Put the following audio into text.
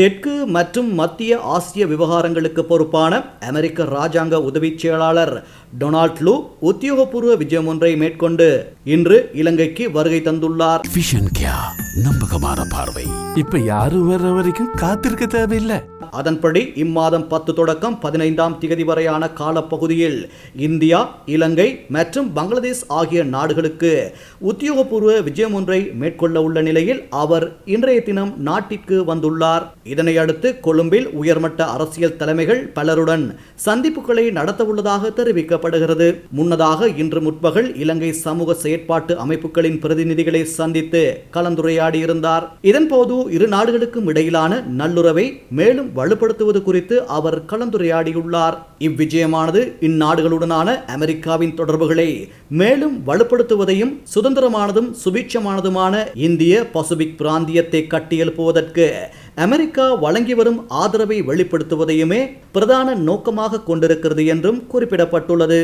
தெற்கு மற்றும் மத்திய ஆசிய விவகாரங்களுக்கு பொறுப்பான அமெரிக்க ராஜாங்க உதவிச் செயலாளர் டொனால்ட் லூ உத்தியோகபூர்வ விஜயம் ஒன்றை மேற்கொண்டு இன்று இலங்கைக்கு வருகை தந்துள்ளார். நம்பகமான பார்வை. இப்ப யாரும் வர்ற வரைக்கும் காத்திருக்க தேவையில்லை. அதன்படி இம்மாதம் பத்து தொடக்கம் பதினைந்தாம் திகதி வரையான காலப்பகுதியில் இந்தியா இலங்கை மற்றும் பங்களாதேஷ் ஆகிய நாடுகளுக்கு உத்தியோகபூர்வ விஜயம் ஒன்றை மேற்கொள்ள உள்ள நிலையில் அவர் இன்றைய தினம் நாட்டிற்கு வந்துள்ளார். இதனை அடுத்து கொழும்பில் உயர்மட்ட அரசியல் தலைமைகள் பலருடன் சந்திப்புகளை நடத்தவுள்ளதாக தெரிவிக்கப்படுகிறது. முன்னதாக இன்று முற்பகல் இலங்கை சமூக செயற்பாட்டு அமைப்புகளின் பிரதிநிதிகளை சந்தித்து உரையாடியிருந்தார். இதன்போது இரு நாடுகளுக்கும் இடையிலான நல்லுறவை மேலும் வலுப்படுத்துவது குறித்து அவர் கலந்துரையாடியுள்ளார். இவ்விஜயமானது இந்நாடுகளுடனான அமெரிக்காவின் தொடர்புகளை மேலும் வலுப்படுத்துவதையும் சுதந்திரமானதும் சுபீட்சமானதுமான இந்திய பசிபிக் பிராந்தியத்தை கட்டியெழுப்புவதற்கு அமெரிக்கா வழங்கி வரும் ஆதரவை வெளிப்படுத்துவதையுமே பிரதான நோக்கமாக கொண்டிருக்கிறது என்றும் குறிப்பிடப்பட்டுள்ளது.